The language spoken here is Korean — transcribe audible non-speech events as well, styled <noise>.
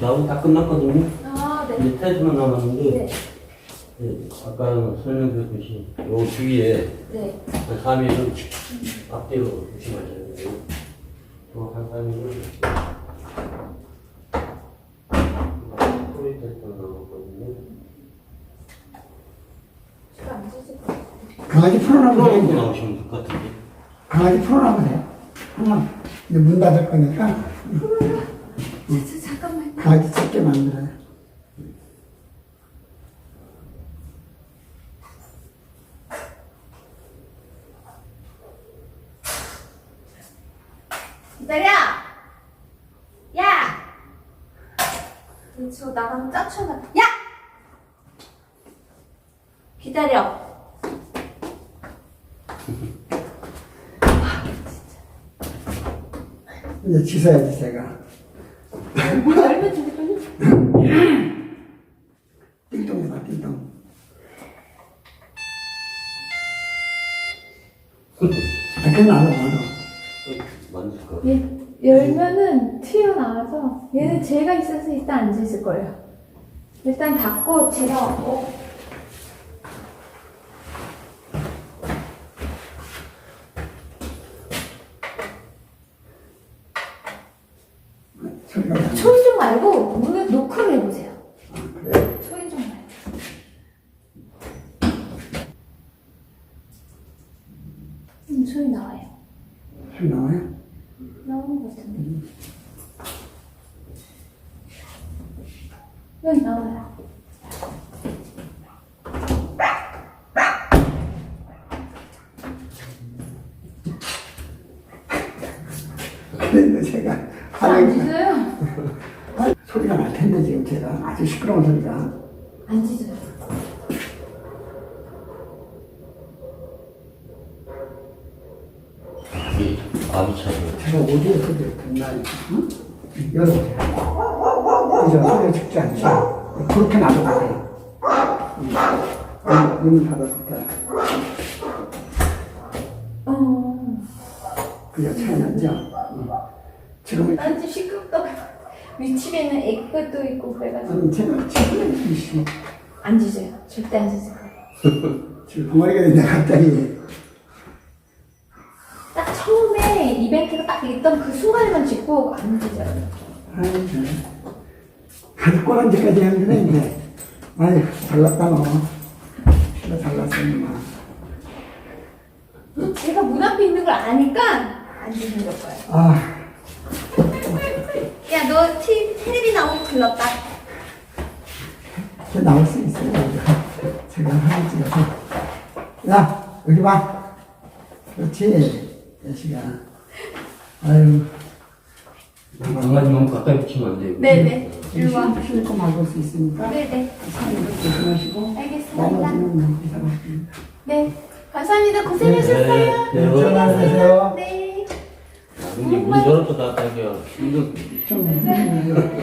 작업이 다 끝났거든요. 아, 네. 이제 테스트만 남았는데, 네. 네, 아까 설명드렸듯이, 요 주위에 네. 한 3일은 앞뒤로 조심하셔야 돼요. 또한 3일은 소리 테스트가 남았거든요. 제가 안 찢을 것 같아요. 강아지 풀어놔도 프로그램 돼요. 나오시면 될 것 같은데. 강아지 풀어놔도 돼요. 한번 이제 문 닫을 거니까. 강 아지 작게 만들어요. 기다려! 야! 저 나가면 짝쳐가. 야! 기다려. 이제 씻어야지 제가. 문 열면 되겠군요. 띵동 해봐 <laughs> 띵동. 아. 만질. 얘 열면은 튀어나와서 얘는 제가 있어서 일단 안 짖을 거예요. 일단 닫고 제가 어, 좀 말고 문을 노크를 해보세요. 그래. 소리 좀 말고. 음, 소리 나와요. 소리 나와요? 나오는 것 같은데. 여기 나와요. <laughs> 제가 안 하는 짖어요? 소리가 날 텐데 지금 제가 아주 시끄러운 소리가. 안 짖어요. 이 아비차도. 제가 오디오 소리를 듣나니까, 응? 열어보세요. 그죠? 소리가 죽지 않죠? 그렇게 돼요. 응. 문 닫았을 때. 어. 그죠? 차이 나죠? 응. 지금, 난 지금 시끄럽다. 위층에는 애기가 있고 그래가지고 아니, 제가 <laughs> 지금, 안 짖어요. 절대 거예요. 지금 벙어리가 됐네, 갑자기. 딱 처음에 이벤트가 딱 있던 그 순간에만 짖고 안 짖어요. 아이, 참. 아주 꼬란지까지 했는데, 이제. 아이, 잘났다, 너. 진짜 잘났어, 임마. 또 제가 문 앞에 있는 걸 아니까 안 짖는 걸 거예요. 아, 야, 너 티, 텔레비 나오고 글렀다. 저 나올 수 있어요, 제가. 제가 하나 찍어서. 야, 여기 봐. 그렇지. 여시가. 아유. 강아지 너무 가까이 붙이면 안 돼요. 네네. 이리 와. 실컷 막을 수 있으니까. 네네. 사람들 조심하시고. 알겠습니다. 가십니다. 네. 감사합니다. 고생하셨어요. 네, 네, 전화하세요. 네. 근데 문 열었다 닫았다 이 거 이거 좀.